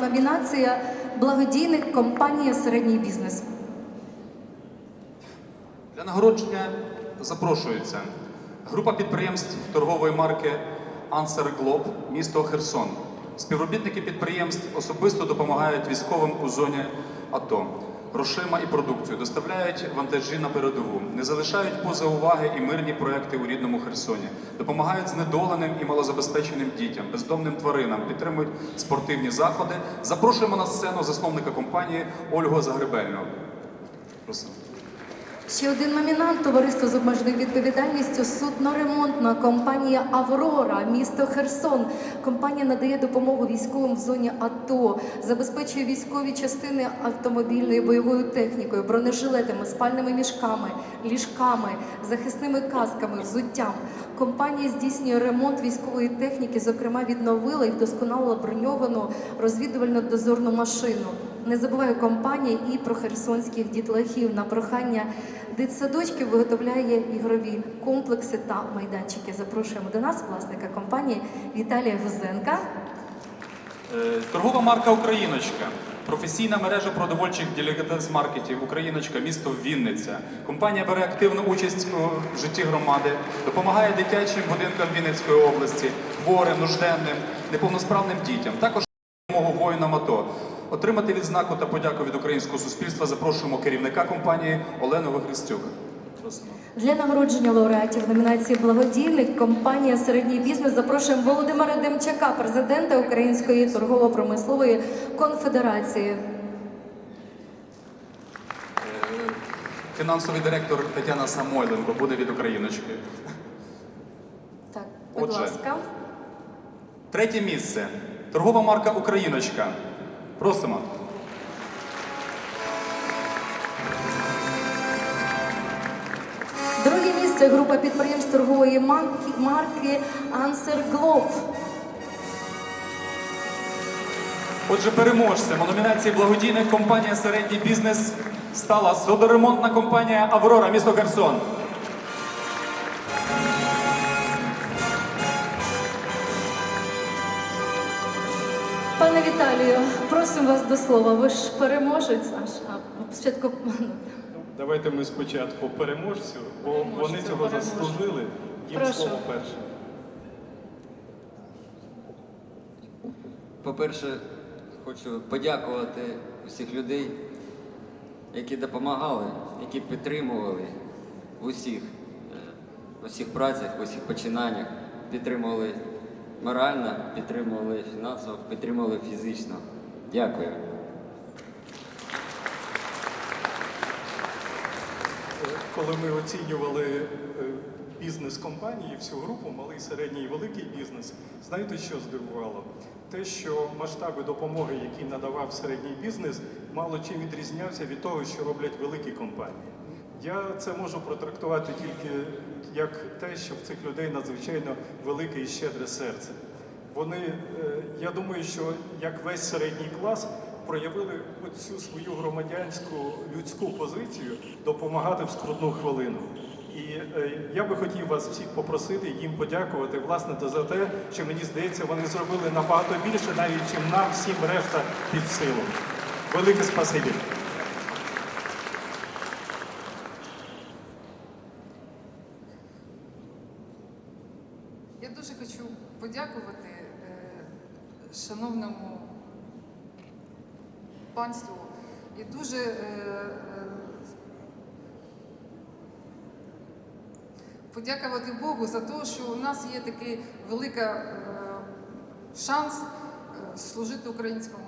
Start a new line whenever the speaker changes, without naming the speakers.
номінація Благодійник компанія середній бізнес.
Для нагородження запрошується група підприємств торгової марки Answer Globe, місто Херсон. Співробітники підприємств особисто допомагають військовим у зоні АТО. Грошима і продукцію, доставляють вантажі на передову, не залишають поза уваги і мирні проекти у рідному Херсоні, допомагають знедоленим і малозабезпеченим дітям, бездомним тваринам, підтримують спортивні заходи. Запрошуємо на сцену засновника компанії Ольгу Загребельну. Просимо.
Ще один номінант товариство з обмеженою відповідальністю судноремонтна компанія Аврора, місто Херсон. Компанія надає допомогу військовим в зоні АТО, забезпечує військові частини автомобільною бойовою технікою, бронежилетами, спальними мішками, ліжками, захисними касками, взуттям. Компанія здійснює ремонт військової техніки, зокрема, відновила і вдосконалила броньовану розвідувально-дозорну машину. Не забуває компанія і про херсонських дітлахів. На прохання дитсадочків виготовляє ігрові комплекси та майданчики. Запрошуємо до нас власника компанії Віталія Гузенка.
Е, Торгова марка Україночка. Професійна мережа продовольчих делікатес-маркетів Україночка, місто Вінниця. Компанія бере активну участь у житті громади, допомагає дитячим будинкам Вінницької області, хворим, нужденним, неповносправним дітям. Також допомогу воїнам АТО. Отримати відзнаку та подяку від українського суспільства запрошуємо керівника компанії Олену. Просимо.
Для нагородження лауреатів номінації Благодійник компанія Середній бізнес запрошуємо Володимира Демчака, президента Української торгово-промислової конфедерації.
Фінансовий директор Тетяна Самойленко буде від Україночки.
Так, будь
Отже.
ласка.
Третє місце. Торгова марка Україночка. Просимо.
Друге місце група підприємств торгової марки, марки Answer Globe.
Отже, переможцем у номінації благодійних компанія середній бізнес стала судоремонтна компанія Аврора, місто Херсон.
Пане Віталію, просимо вас до слова. Ви ж переможець наш. А спочатку
Давайте ми спочатку переможцю, бо
Переможцю,
вони цього
переможцю.
заслужили. Їм
Прошу.
слово перше.
По-перше, хочу подякувати усіх людей, які допомагали, які підтримували в усіх, е, в усіх працях, в усіх починаннях, підтримували морально, підтримували фінансово, підтримували фізично. Дякую.
Е, Коли ми оцінювали е, бізнес компанії, всю групу, малий, середній і великий бізнес, знаєте, що здивувало? Те, що масштаби допомоги, які надавав середній бізнес, мало чим відрізнявся від того, що роблять великі компанії. Я це можу протрактувати тільки як те, що в цих людей надзвичайно велике і щедре серце. Вони, е, я думаю, що як весь середній клас проявили оцю свою громадянську людську позицію допомагати в скрутну хвилину. І е, я би хотів вас всіх попросити їм подякувати власне за те, що мені здається, вони зробили набагато більше, навіть чим нам всім решта під силу. Велике спасибі.
Я дуже хочу подякувати е, шановному панству і дуже подякувати Богу за те, що у нас є такий великий е, шанс е, служити українському